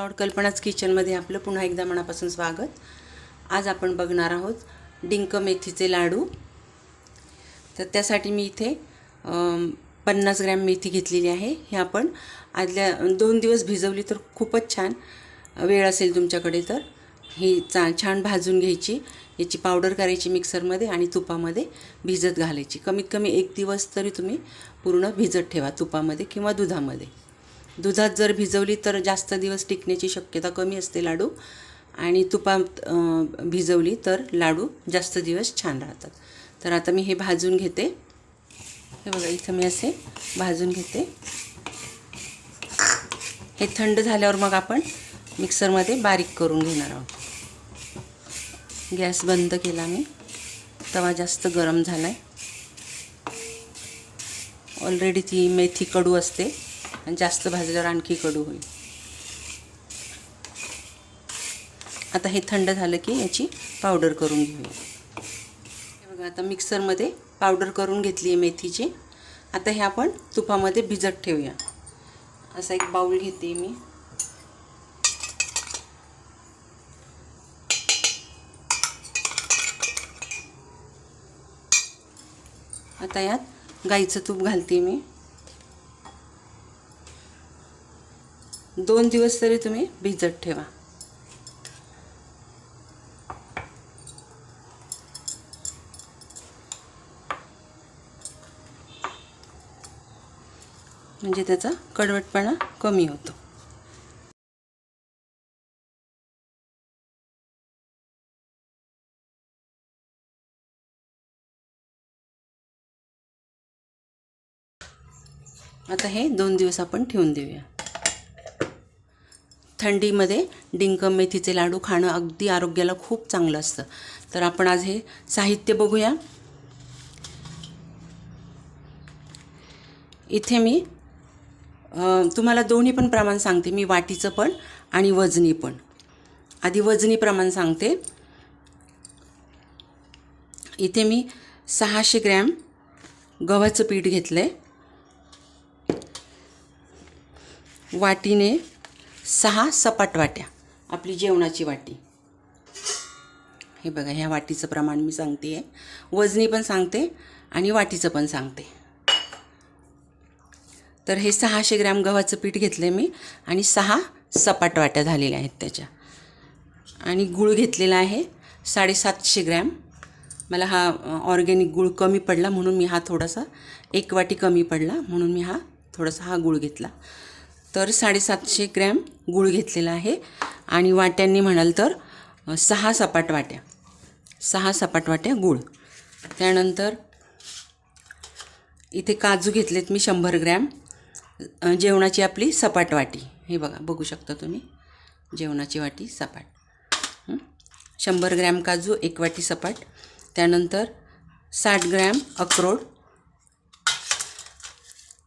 Lord कल्पनाच किचनमध्ये आपलं पुन्हा एकदा मनापासून स्वागत. आज आपण बघणार आहोत डिंक मेथीचे लाडू. तर त्यासाठी मी इथे पन्नास ग्रॅम मेथी घेतलेली आहे. हे आपण आदल्या दोन दिवस भिजवली तर खूपच छान वेळ असेल तुमच्याकडे तर. ही चा छान भाजून घ्यायची. याची पावडर करायची मिक्सरमध्ये आणि तुपामध्ये भिजत घालायची. कमीत कमी एक दिवस तरी तुम्ही पूर्ण भिजत ठेवा तुपामध्ये किंवा दुधामध्ये. दुधात जर भिजवली तर जास्त दिवस टिकण्याची शक्यता कमी असते लाडू. आणि तुपात भिजवली तर लाडू जास्त दिवस छान राहतात. तर आता मी हे भाजून घेते. हे बघा इथं मी असे भाजून घेते. हे थंड झाल्यावर मग आपण मिक्सरमध्ये बारीक करून घेणार आहोत. गॅस बंद केला मी. तवा जास्त गरम झाला आहे ऑलरेडी ती मेथी कडू असते. आणि जास्त भाजल्यावर आणखी कडू होईल. आता हे थंड झालं की याची पावडर करून घेऊया हे बघा आता मिक्सरमध्ये पावडर करून घेतली आहे मेथीची. आता हे आपण तुपामध्ये भिजत ठेवूया. असा एक बाऊल घेते मी. आता यात गाईचं तूप घालते मी. दोन दिवस तरी तुम्ही भिजत ठेवा. म्हणजे त्याचा कडवटपणा कमी होतो. आता हे दोन दिवस आपण ठेवून देऊया. थंडीमध्ये डिंक मेथीचे लाडू खाणं अगदी आरोग्याला खूप चांगलं असतं. तर आपण आज हे साहित्य बघूया. इथे मी तुम्हाला दोन्ही पण प्रमाण सांगते. मी वाटीचं पण आणि वजनी पण. आधी वजनी प्रमाण सांगते. इथे मी सहाशे ग्रॅम गव्हाचं पीठ घेतलं आहे वाटीने सहा सपाट वाट्या आपली जेवणाची वाटी. हे बघा ह्या वाटीचं प्रमाण मी सांगते आहे वजनी पण सांगते आणि वाटीचं पण सांगते. तर हे सहाशे ग्रॅम गव्हाचं पीठ घेतलं आहे मी आणि सहा सपाट वाट्या झालेल्या आहेत त्याच्या. आणि गूळ घेतलेला आहे साडेसातशे ग्रॅम. मला हा ऑर्गॅनिक गूळ कमी पडला म्हणून मी हा थोडासा एक वाटी कमी पडला म्हणून मी हा थोडासा हा गूळ घेतला. तर साडेसातशे ग्रॅम गूळ घेतलेला आहे. आणि वाट्यांनी म्हणाल तर सहा सपाट वाट्या. सहा सपाट वाट्या गूळ. त्यानंतर इथे काजू घेतलेत मी शंभर ग्रॅम. जेवणाची आपली सपाट वाटी. हे बघा बघू शकता तुम्ही. जेवणाची वाटी सपाट. शंभर ग्रॅम काजू एक वाटी सपाट. त्यानंतर साठ ग्रॅम अक्रोड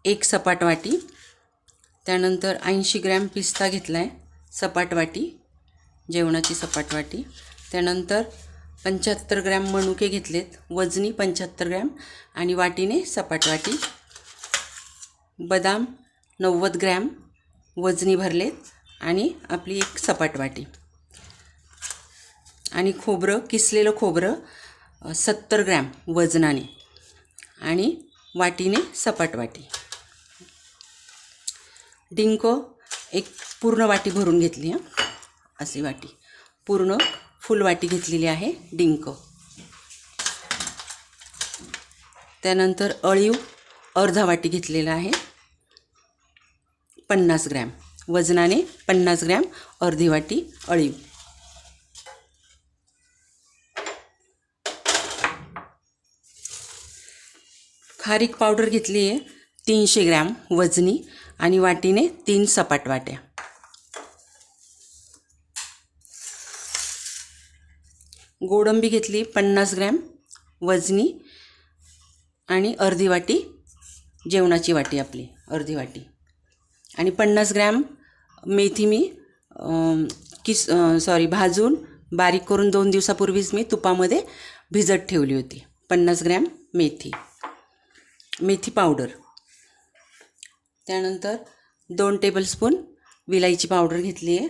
एक सपाट वाटी. त्यानंतर ऐंशी ग्रॅम पिस्ता घेतला आहे सपाट वाटी जेवणाची सपाट वाटी त्यानंतर पंच्याहत्तर ग्रॅम मनुके घेतलेत वजनी पंच्याहत्तर ग्रॅम आणि वाटीने सपाट वाटी बदाम नव्वद ग्रॅम वजनी भरलेत आणि आपली एक सपाट वाटी आणि खोबरं किसलेलं खोबरं सत्तर ग्रॅम वजनाने आणि वाटीने सपाट वाटी डिंक एक पूर्ण वाटी भरून घेतली हां. अशी वाटी. पूर्ण फुल वाटी घेतलेली आहे डिंक. त्यानंतर अळीव अर्धा वाटी घेतलेला आहे पन्नास ग्रॅम. वजनाने पन्नास ग्रॅम अर्धी वाटी अळीव. खारीक पावडर घेतली आहे तीनशे ग्रॅम वजनी. आणि वाटीने तीन सपाट वाट्या. गोडंबी घेतली पन्नास ग्रॅम वजनी आणि अर्धी वाटी जेवणाची वाटी आपली अर्धी वाटी. आणि पन्नास ग्रॅम मेथी मी किस सॉरी भाजून बारीक करून दोन दिवसापूर्वीच मी तुपामध्ये भिजत ठेवली होती. पन्नास ग्रॅम मेथी. मेथी पावडर. त्यानंतर दोन टेबलस्पून विलायची पावडर घेतली आहे.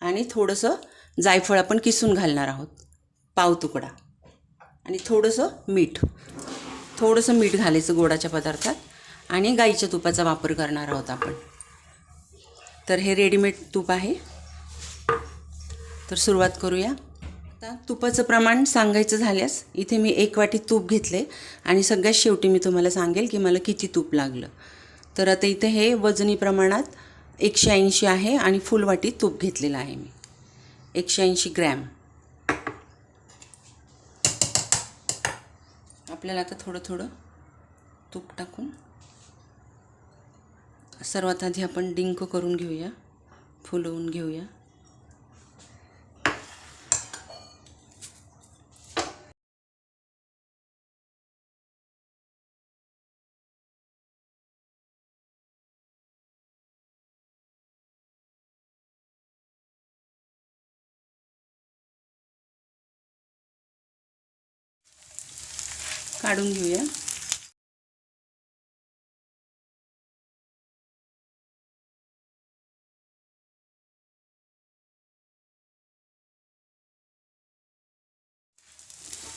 आणि थोडंसं जायफळ आपण किसून घालणार आहोत. पाव तुकडा. आणि थोडंसं मीठ. थोडंसं मीठ घालायचं गोडाच्या पदार्थात. आणि गाईच्या तुपाचा वापर करणार आहोत आपण. तर हे रेडीमेड तूप आहे. तर सुरुवात करूया. आता तुपाचं प्रमाण सांगायचं झाल्यास इथे मी एक वाटी तूप घेतले आणि सगळ्यात शेवटी मी तुम्हाला सांगेल की मला किती तूप लागलं. तर आता इथे हे वजनी प्रमाणात एकशे ऐंशी आहे आणि फुल वाटी तूप घेतलेलं आहे मी. एकशे ऐंशी ग्रॅम. आपल्याला आता थोडं थोडं तूप टाकून सर्वात आधी आपण डिंक करून घेऊया फुलवून घेऊया. काढून घेऊया.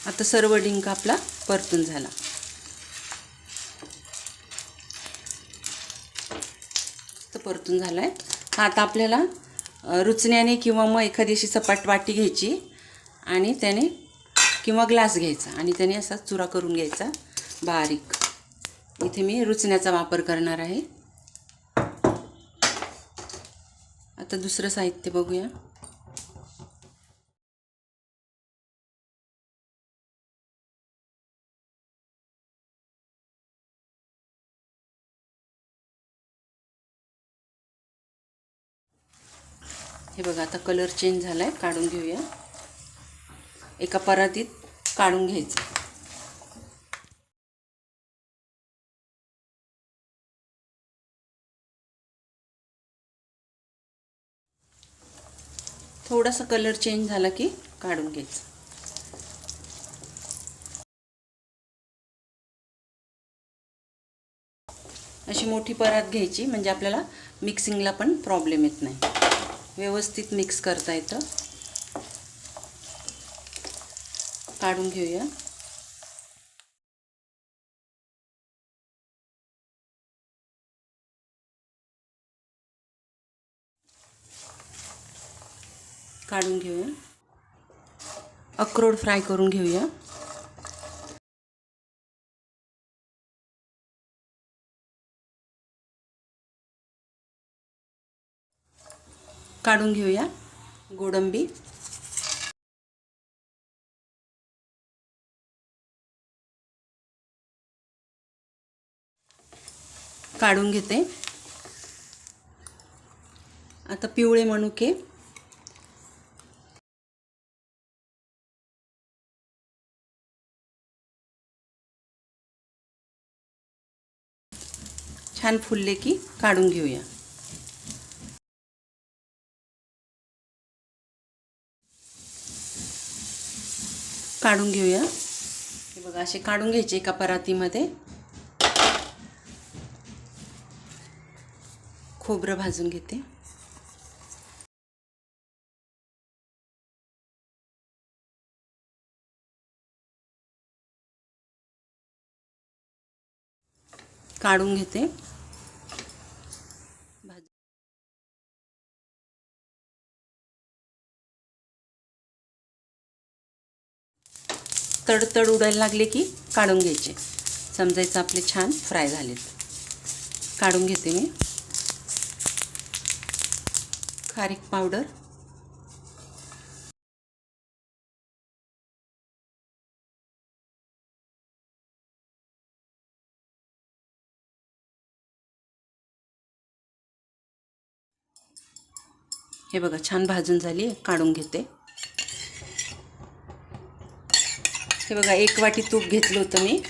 आता सर्व डिंक आपला परतून झाला. तर परतून झाला आहे आता आपल्याला रुचण्याने किंवा मग एखादी अशी सपाट वाटी घ्यायची आणि त्याने किंवा ग्लास घ्यायचा आणि त्याने असा चुरा करून घ्यायचा बारीक. इथे मी रुचण्याचा वापर करणार आहे. आता दुसरं साहित्य बघूया. हे बघा आता कलर चेंज झाला आहे काढून घेऊया. एका परातीत काढून घ्यायचं. थोडासा कलर चेंज झाला की काढून घ्यायचं. अशी मोठी परात घ्यायची म्हणजे आपल्याला मिक्सिंगला पण प्रॉब्लेम येत नाही. व्यवस्थित मिक्स करता येतं. काढून घेऊया. काढून घेऊया. अक्रोड फ्राय करून घेऊया. काढून घेऊया. गोडंबी. काढून घेते. आता पिवळे मनुके. छान फुलले की काढून घेऊया. काढून घेऊया. हे बघा असे काढून घ्यायचे एका परातीमध्ये. खोबरं भाजून घेते. काढून घेते. तडतड उडायला लागले की काढून घ्यायचे. समजायचं आपले छान फ्राय झालेत. काढून घेते मी. खारीक पावडर. हे बघा छान भाजून झाली काढून घेते. हे बघा एक वाटी तूप घेतलं होतं मी.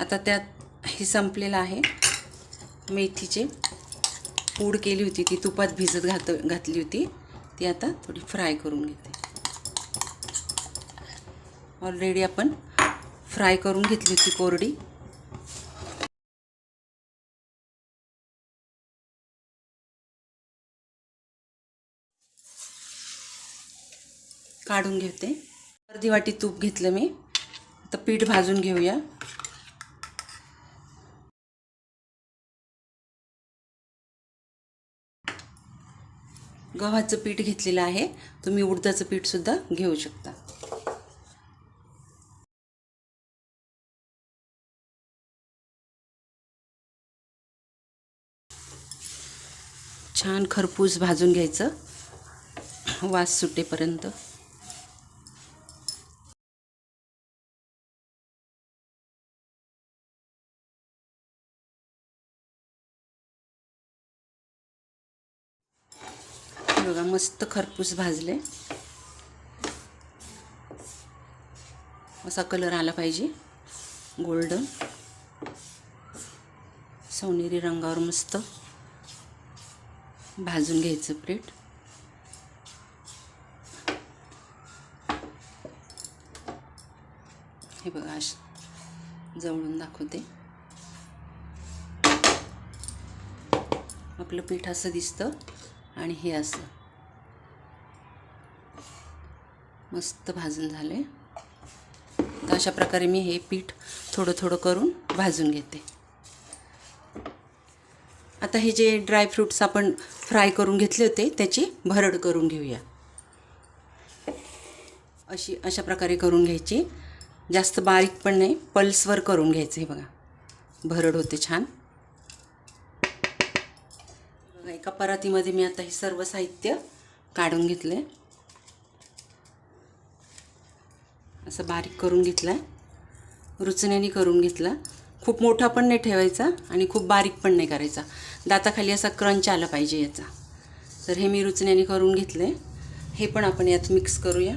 आता त्यात हे संपलेलं आहे मेथीचे. पूड केली होती ती तुपात भिजत घात घातली होती. ती आता थोडी फ्राय करून घेते. ऑलरेडी आपण फ्राय करून घेतली होती कोरडी. काढून घेते. अर्धी वाटी तूप घेतलं मी. आता पीठ भाजून घेऊया. गव्हाचं पीठ घेतलेलं आहे. तुम्ही उडदाचं पीठसुद्धा घेऊ शकता. छान खरपूस भाजून घ्यायचं. वास सुटेपर्यंत. मस्त खरपूस भाजले. असा कलर आला पाहिजे. गोल्डन. सोनेरी रंगावर मस्त भाजून घ्यायचं प्लेट. हे बघा अश जवळून दाखवते. आपलं पीठ असं दिसतं आणि हे असं. मस्त भाजून झाले. तर अशा प्रकारे मी हे पीठ थोडं थोडं करून भाजून घेते. आता हे जे ड्रायफ्रूट्स आपण फ्राय करून घेतले होते त्याची भरड करून घेऊया. अशी अशा प्रकारे करून घ्यायची. जास्त बारीक पण नाही पल्सवर करून घ्यायचं हे बघा. भरड होते छान. बघा एका परातीमध्ये मी आता हे सर्व साहित्य काढून घेतले. असं बारीक करून घेतलं आहे रुचण्याने करून घेतला. खूप मोठा पण नाही ठेवायचा आणि खूप बारीक पण नाही करायचा. दाताखाली असा क्रंच आला पाहिजे याचा. तर हे मी रुचण्याने करून घेतलं. आहे हे पण आपण यात मिक्स करूया.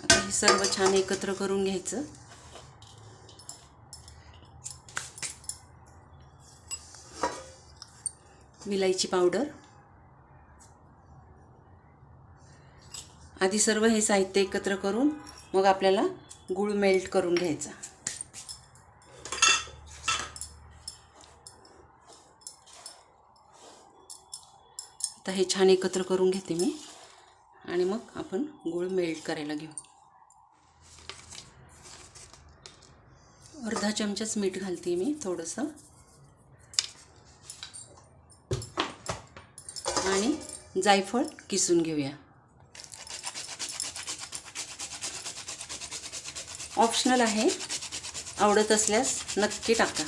आता हे सर्व छान एकत्र करून घ्यायचं. विलायची पावडर. आधी सर्व हे साहित्य एकत्र करून मग आपल्याला गूळ मेल्ट करून घ्यायचा. आता हे छान एकत्र करून घेते मी. आणि मग आपण गूळ मेल्ट करायला घेऊ. अर्धा चमचाच मीठ घालते मी थोडंसं. आणि जायफळ किसून घेऊया. ऑप्शनल आहे. आवडत असल्यास नक्की टाका.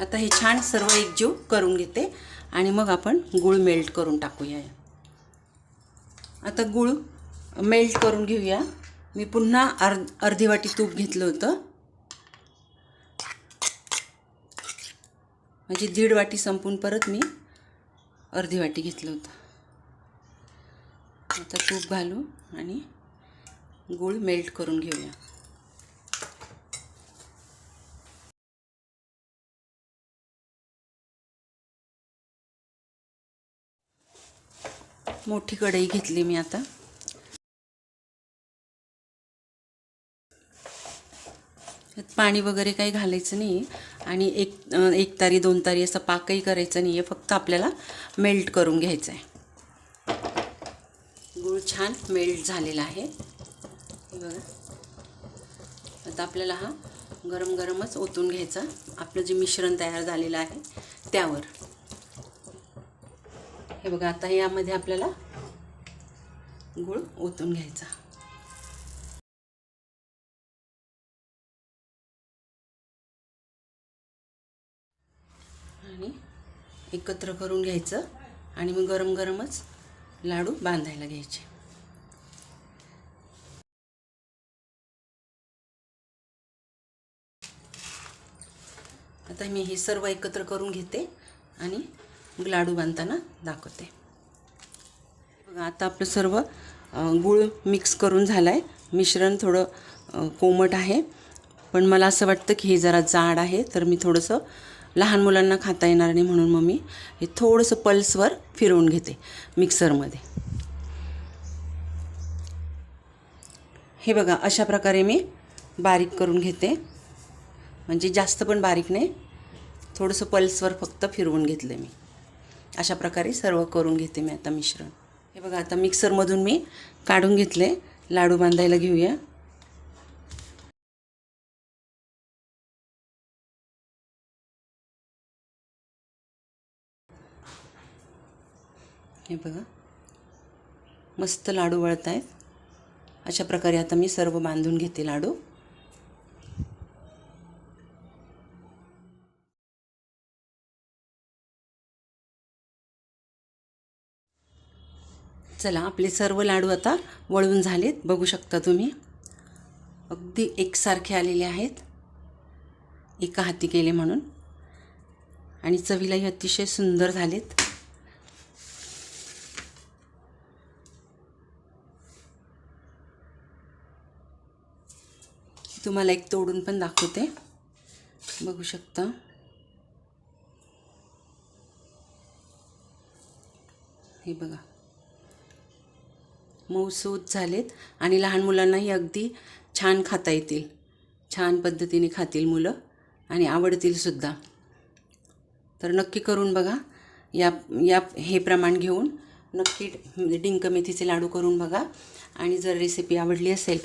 आता हे छान सर्व एकजीव करून घेते आणि मग आपण गूळ मेल्ट करून टाकूया. आता गूळ मेल्ट करून घेऊया. मी पुन्हा अर्ध अर्धी वाटी तूप घेतलं होतं. म्हणजे दीड वाटी संपून परत मी अर्धी वाटी घेतलं होतं. आता तूप घालू आणि गूळ मेल्ट करून घेऊया. मोठी कढई घेतली मी आता. पाणी वगैरे काही घालायचं नाही. आणि एक एक तारी दोन तारी असं पाकही करायचं नाही. आहे फक्त आपल्याला मेल्ट करून घ्यायचं आहे. गूळ छान मेल्ट झालेला आहे. बघा. आता आपल्याला हा गरम गरमच ओतून घ्यायचा. आपलं जे मिश्रण तयार झालेलं आहे त्यावर. हे बघा आता यामध्ये आपल्याला गूळ ओतून घ्यायचा. आणि एकत्र करून घ्यायचं आणि मग गरम गरमच लाडू बांधायला घ्यायचे. आता मी हे सर्व एकत्र करून घेते आणि लाडू बांधताना दाखवते. बघा आता आपलं सर्व गूळ मिक्स करून झालं आहे मिश्रण थोडं कोमट आहे. पण मला असं वाटतं की हे जरा जाड आहे तर मी थोडंसं लहान मुलांना खाता येणार नाही म्हणून मग मी हे थोडंसं पल्सवर फिरवून घेते मिक्सरमध्ये. हे बघा अशा प्रकारे मी बारीक करून घेते. म्हणजे जास्त पण बारीक नाही थोडंसं पल्सवर फक्त फिरवून घेतलं मी. अशा प्रकारे सर्व करून घेते मी आता मिश्रण. हे बघा आता मिक्सरमधून मी काढून घेतले. लाडू बांधायला घेऊया. हे बघा मस्त लाडू वळत आहेत अशा प्रकारे आता मी सर्व बांधून घेते लाडू. चला आपले सर्व लाडू आता वळून झालेत. बघू शकता तुम्ही. अगदी एकसारखे आलेले आहेत. एका हाती केले म्हणून. आणि चवीलाही अतिशय सुंदर झालेत. तुम्हाला एक तोडून पण दाखवते. बघू शकता. हे बघा. मऊसूत झालेत आणि लहान मुलांनाही अगदी छान खाता येतील. छान पद्धतीने खातील मुलं आणि आवडतीलसुद्धा तर नक्की करून बघा. या या हे प्रमाण घेऊन नक्की डिंक मेथीचे लाडू करून बघा. आणि जर रेसिपी आवडली असेल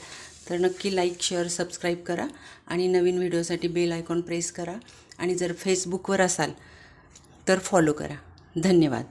तर नक्की लाईक शेअर सबस्क्राईब करा. आणि नवीन व्हिडिओसाठी बेल आयकॉन प्रेस करा. आणि जर फेसबुकवर असाल तर फॉलो करा. धन्यवाद.